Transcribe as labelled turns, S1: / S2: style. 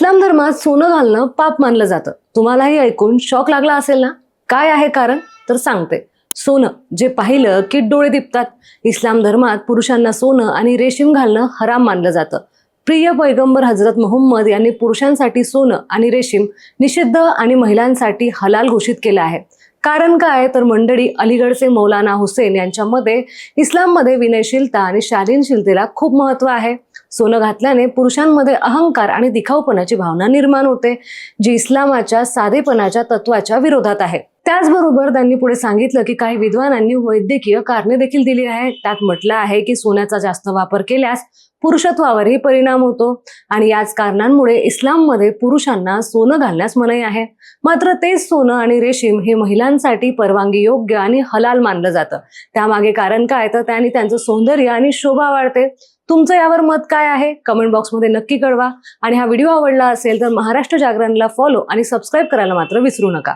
S1: इस्लाम धर्मात सोनं घालणं पाप मानलं जातं. तुम्हालाही ऐकून शॉक लागला असेल ना? काय आहे कारण? तर सांगते. सोनं जे पाहिलं की डोळे दिपतात. इस्लाम धर्मात पुरुषांना सोनं आणि रेशीम घालणं हराम मानलं जातं. प्रिय पैगंबर हजरत मोहम्मद यांनी पुरुषांसाठी सोनं आणि रेशीम निषिद्ध आणि महिलांसाठी हलाल घोषित केलं आहे. कारण काय? तर मंडळी अलीगडचे मौलाना हुसेन यांच्यामध्ये इस्लाममध्ये विनयशीलता आणि शालीनशीलतेला खूप महत्त्व आहे. सोनं घातल्याने पुरुषांमध्ये अहंकार आणि दिखाऊपणाची भावना निर्माण होते जी इस्लामाच्या साधेपणाच्या तत्वाच्या विरोधात आहे. त्याचबरोबर त्यांनी पुढे सांगितलं की काही विद्वानांनी वैद्यकीय कारणे देखील दिली आहे. त्यात म्हटलं आहे की सोन्याचा जास्त वापर केल्यास पुरुषत्वावरही परिणाम होतो आणि याच कारणांमुळे इस्लाममध्ये पुरुषांना सोनं घालण्यास मनाई आहे. मात्र तेच सोनं आणि रेशीम हे महिलांसाठी परवानगी योग्य आणि हलाल मानलं जातं. त्यामागे कारण काय? तर त्याने त्यांचं सौंदर्य आणि शोभा वाढते. तुमचं यावर मत काय आहे? कमेंट बॉक्समध्ये नक्की कळवा. आणि हा व्हिडिओ आवडला असेल तर महाराष्ट्र जागरणला फॉलो आणि सबस्क्राईब करायला मात्र विसरू नका.